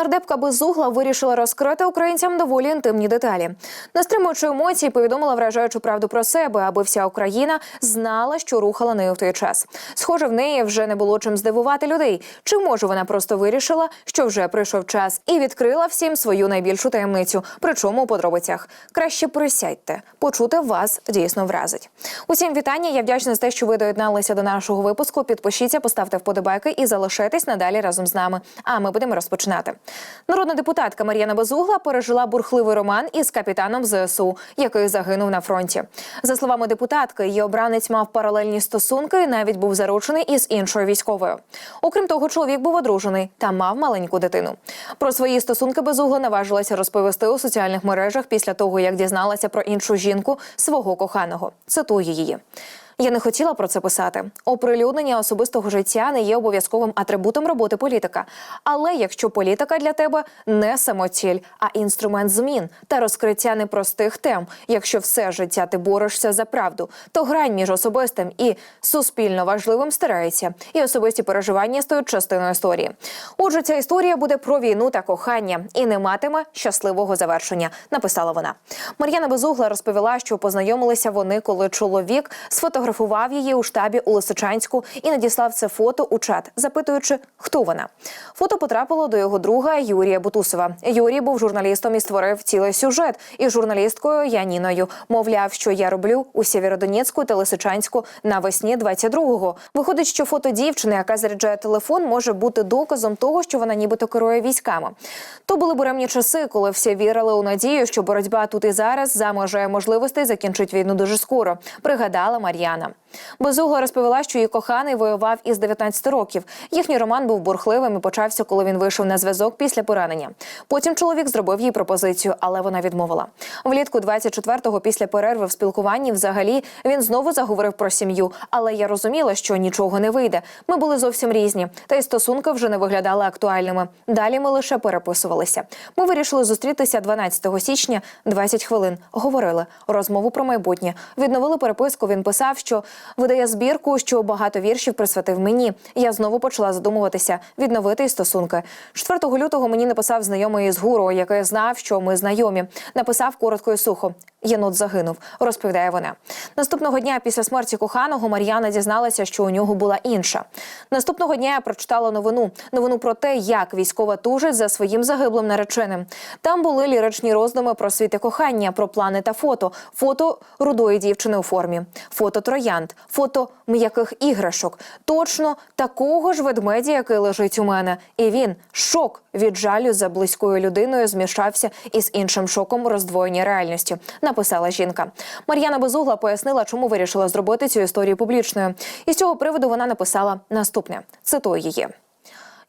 Нардепка Безугла вирішила розкрити українцям доволі інтимні деталі. Не стримуючи емоцій, повідомила вражаючу правду про себе, аби вся Україна знала, що рухала нею в той час. Схоже, в неї вже не було чим здивувати людей. Чи може вона просто вирішила, що вже прийшов час і відкрила всім свою найбільшу таємницю? Причому у подробицях краще присядьте, почути вас дійсно вразить. Усім вітання. Я вдячна за те, що ви доєдналися до нашого випуску. Підпишіться, поставте вподобайки і залишайтесь надалі разом з нами. А ми будемо розпочинати. Народна депутатка Мар'яна Безугла пережила бурхливий роман із капітаном ЗСУ, який загинув на фронті. За словами депутатки, її обранець мав паралельні стосунки і навіть був заручений із іншою військовою. Окрім того, чоловік був одружений та мав маленьку дитину. Про свої стосунки Безугла наважилася розповісти у соціальних мережах після того, як дізналася про іншу жінку свого коханого. Цитую її. Я не хотіла про це писати. Оприлюднення особистого життя не є обов'язковим атрибутом роботи політика. Але якщо політика для тебе не самоціль, а інструмент змін та розкриття непростих тем, якщо все життя ти борешся за правду, то грань між особистим і суспільно важливим стирається, і особисті переживання стають частиною історії. Отже, ця історія буде про війну та кохання і не матиме щасливого завершення. Написала вона. Мар'яна Безугла розповіла, що познайомилися вони, коли чоловік сфотографував її у штабі у Лисичанську і надіслав це фото у чат, запитуючи, хто вона. Фото потрапило до його друга Юрія Бутусова. Юрій був журналістом і створив цілий сюжет із журналісткою Яніною. Мовляв, що я роблю у Сєвєродонецьку та Лисичанську навесні 22-го. Виходить, що фото дівчини, яка заряджає телефон, може бути доказом того, що вона нібито керує військами. То були буремні часи, коли всі вірили у надію, що боротьба тут і зараз за межею можливостей закінчить війну дуже скоро. Пригадала Мар'яна. Безугла розповіла, що її коханий воював із 19 років. Їхній роман був бурхливим і почався, коли він вийшов на зв'язок після поранення. Потім чоловік зробив їй пропозицію, але вона відмовила. Влітку 24-го після перерви в спілкуванні взагалі він знову заговорив про сім'ю. Але я розуміла, що нічого не вийде. Ми були зовсім різні, та й стосунки вже не виглядали актуальними. Далі ми лише переписувалися. Ми вирішили зустрітися 12 січня, 20 хвилин. Говорили розмову про майбутнє. Відновили переписку. Він писав, що видає збірку, що багато віршів присвятив мені. Я знову почала задумуватися, відновити стосунки. 4 лютого мені написав знайомий із гуру, який знав, що ми знайомі. Написав коротко і сухо. Єнот загинув, розповідає вона. Наступного дня після смерті коханого Мар'яна дізналася, що у нього була інша. Наступного дня я прочитала новину. Новину про те, як військова тужить за своїм загиблим нареченим. Там були ліричні роздуми про світи кохання, про плани та фото, фото рудої дівчини у формі, фото троянд, фото м'яких іграшок. Точно такого ж ведмедя, який лежить у мене. І він шок від жалю за близькою людиною змішався із іншим шоком роздвоєння реальності. Написала жінка. Мар'яна Безугла пояснила, чому вирішила зробити цю історію публічною. І з цього приводу вона написала наступне: цитую її.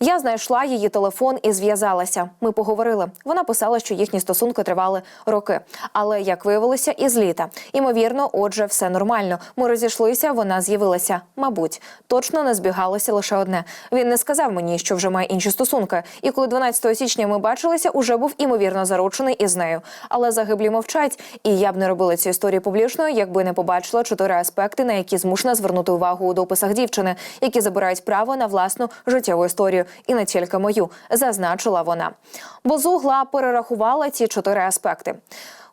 Я знайшла її телефон і зв'язалася. Ми поговорили. Вона писала, що їхні стосунки тривали роки. Але як виявилося, із літа. Імовірно, отже, все нормально. Ми розійшлися, вона з'явилася. Мабуть, точно не збігалося лише одне. Він не сказав мені, що вже має інші стосунки. І коли 12 січня ми бачилися, уже був імовірно заручений із нею. Але загиблі мовчать. І я б не робила цю історію публічною, якби не побачила чотири аспекти, на які змушена звернути увагу у дописах дівчини, які забирають право на власну життєву історію і не тільки мою, зазначила вона. Бозугла перерахувала ці чотири аспекти.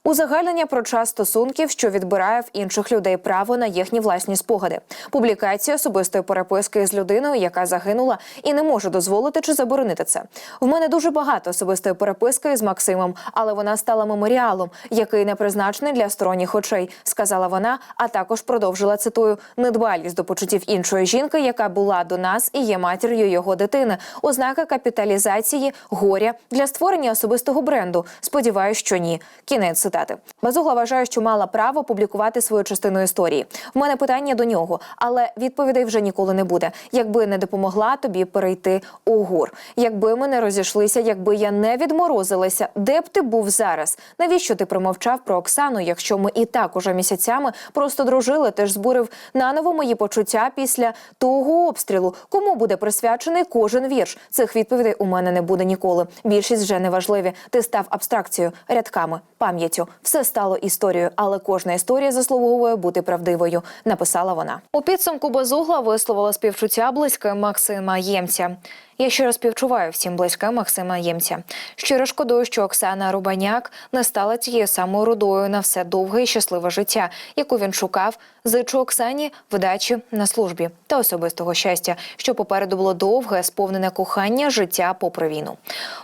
Узагальнення про час стосунків, що відбирає в інших людей право на їхні власні спогади, публікація особистої переписки з людиною, яка загинула, і не може дозволити чи заборонити це. В мене дуже багато особистої переписки з Максимом, але вона стала меморіалом, який не призначений для сторонніх очей, сказала вона. А також продовжила цитую недбалість до почуттів іншої жінки, яка була до нас і є матір'ю його дитини. Ознака капіталізації горя для створення особистого бренду. Сподіваюсь, що ні. Кінець цитати. Базугла вважає, що мала право публікувати свою частину історії. В мене питання до нього, але відповідей вже ніколи не буде. Якби не допомогла тобі перейти у гур, якби ми не розійшлися, якби я не відморозилася, де б ти був зараз? Навіщо ти промовчав про Оксану, якщо ми і так уже місяцями просто дружили? Ти ж збурив наново мої почуття після того обстрілу. Кому буде присвячений кожен вірш? Цих відповідей у мене не буде ніколи. Більшість вже не важливі. Ти став абстракцією, рядками, пам'яттю. Працю. Все стало історією, але кожна історія заслуговує бути правдивою. Написала вона. У підсумку безугла висловила співчуття близьким Максима Ємця. Я щиро співчуваю всім близьким Максима Ємця. Щиро шкодую, що Оксана Рубаняк не стала тією самою рудою на все довге і щасливе життя, яку він шукав. Зичу Оксані вдачі на службі та особистого щастя, що попереду було довге, сповнене кохання життя попри війну.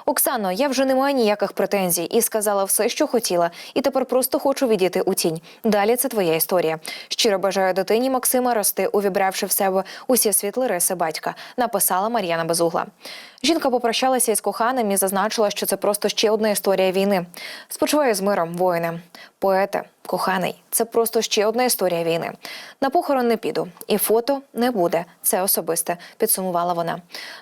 Оксано, я вже не маю ніяких претензій і сказала все, що хотіла, і тепер просто хочу відійти у тінь. Далі це твоя історія. Щиро бажаю дитині Максима рости, увібравши в себе усі світлі риси батька. Написала Мар'яна Безугла. Жінка попрощалася із коханим і зазначила, що це просто ще одна історія війни. Спочиваю з миром, воїни, поете, коханий. Це просто ще одна історія війни. На похорон не піду, і фото не буде. Це особисте, підсумувала вона.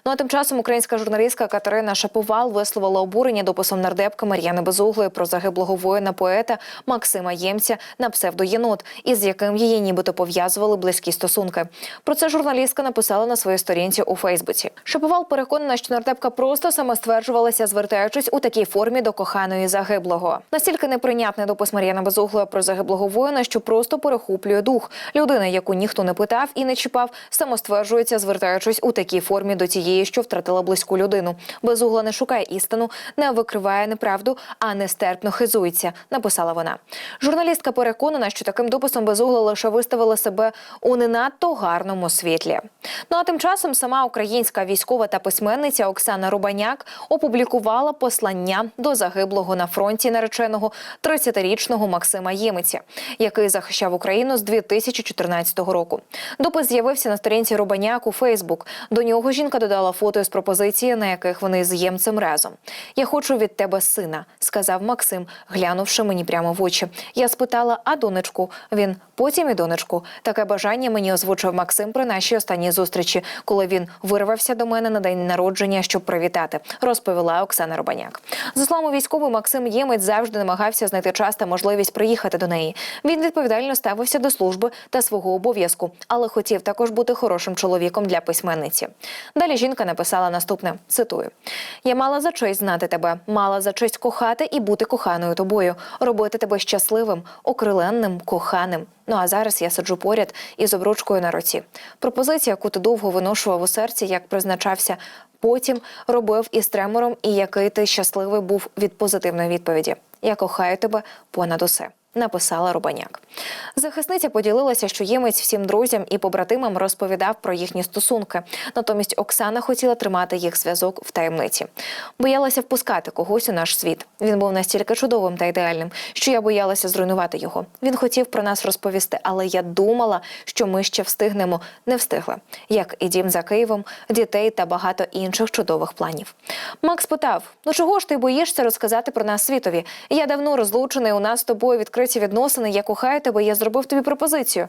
Ну а тим часом українська журналістка Катерина Шаповал висловила обурення дописом нардепки Мар'яни Безуглої про загиблого воїна поета Максима Ємця на псевдоєнот, із яким її нібито пов'язували близькі стосунки. Про це журналістка написала на своїй сторінці у Фейсбуці. Шаповал переконана, що нардепка просто самостверджувалася, звертаючись у такій формі до коханої загиблого. Настільки неприйнятний допис Мар'яни Безуглої про загиблого воїна, що просто перехоплює дух. Людина, яку ніхто не питав і не чіпав, самостверджується, звертаючись у такій формі до тієї, що втратила близьку людину. Безугла не шукає істину, не викриває неправду, а нестерпно хизується. Написала вона. Журналістка переконана, що таким дописом безугла лише виставила себе у не надто гарному світлі. Ну а тим часом сама українська військова та письменниця Оксана Рубаняк опублікувала послання до загиблого на фронті нареченого 30-річного Максима Ємиця, який захищав Україну з 2014 року. Допис з'явився на сторінці Рубаняк у Фейсбук. До нього жінка додала фото з пропозиції, на яких вони з ємцем разом. Я хочу від тебе сина, сказав Максим, глянувши мені прямо в очі. Я спитала, а донечку? Він потім і донечку. Таке бажання мені озвучив Максим при нашій останній зустрічі, коли він вирвався до мене на день народження, щоб привітати, розповіла Оксана Рубаняк. За словами військовий Максим Ємець завжди намагався знайти час та можливість приїхати до неї. Він відповідально ставився до служби та свого обов'язку, але хотів також бути хорошим чоловіком для письменниці. Далі жінка написала наступне: цитую: Я мала за честь знати тебе, мала за честь кохати і бути коханою тобою, робити тебе щасливим, окриленним, коханим. Ну а зараз я сиджу поряд із обручкою на руці. Пропозиція, яку ти довго виношував у серці, як призначався. Потім робив із тремором, і який ти щасливий був від позитивної відповіді. Я кохаю тебе понад усе. Написала Рубаняк. Захисниця поділилася, що ємець всім друзям і побратимам розповідав про їхні стосунки. Натомість Оксана хотіла тримати їх зв'язок в таємниці. Боялася впускати когось у наш світ. Він був настільки чудовим та ідеальним, що я боялася зруйнувати його. Він хотів про нас розповісти, але я думала, що ми ще встигнемо. Не встигли. Як і дім за Києвом, дітей та багато інших чудових планів. Макс питав: ну чого ж ти боїшся розказати про нас світові? Я давно розлучений. У нас з тобою відкриті відносини. Я кохаю тебе. Я зробив тобі пропозицію.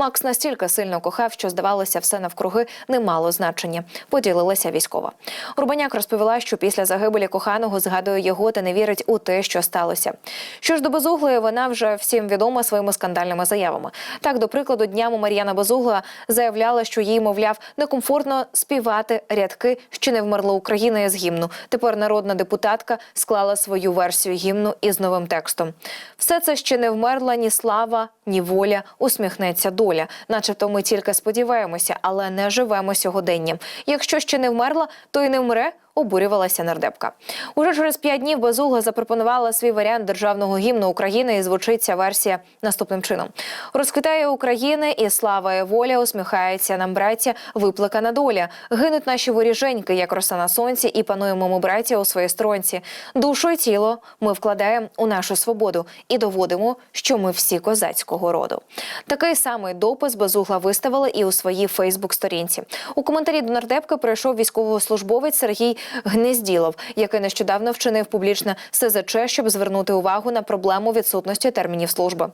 Макс настільки сильно кохав, що здавалося, все навкруги не мало значення. Поділилася військова. Урбаняк розповіла, що після загибелі коханого згадує його та не вірить у те, що сталося. Що ж до безуглої, вона вже всім відома своїми скандальними заявами. Так, до прикладу, днями Мар'яна Безугла заявляла, що їй, мовляв, некомфортно співати рядки, що не вмерла Україна із гімну. Тепер народна депутатка склала свою версію гімну із новим текстом. Все це ще не вмерла ні слава, ні воля, усміхнеться доля. Начебто ми тільки сподіваємося, але не живемо сьогоденням. Якщо ще не вмерла, то й не вмре. Обурювалася нардепка. Уже через п'ять днів Безугла запропонувала свій варіант державного гімну України, і звучить ця версія наступним чином: розквітає України, і слава і воля усміхається нам, браття, виплакана доля. Гинуть наші воріженьки, як роса на сонці, і пануємо ми, браття, у своїй сторонці. Душу і тіло ми вкладаємо у нашу свободу і доводимо, що ми всі козацького роду. Такий самий допис Безугла виставила і у своїй Фейсбук-сторінці. У коментарі до нардепки прийшов військовослужбовець Сергій Гнезділов, який нещодавно вчинив публічне СЗЧ, щоб звернути увагу на проблему відсутності термінів служби.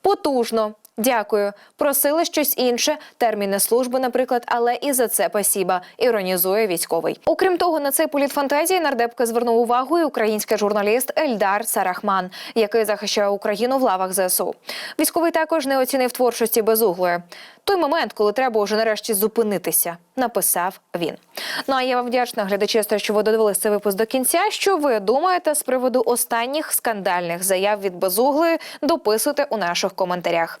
Потужно. Дякую. Просили щось інше, терміни служби, наприклад, але і за це пасіба, іронізує військовий. Окрім того, на цей політ фантазії нардепка звернув увагу і український журналіст Ельдар Сарахман, який захищає Україну в лавах ЗСУ. Військовий також не оцінив творчості безуглої. Той момент, коли треба уже нарешті зупинитися, написав він. Ну а я вам вдячна глядачі, що ви додивилися цей випуск до кінця. Що ви думаєте з приводу останніх скандальних заяв від безуглої? Дописуйте у наших коментарях.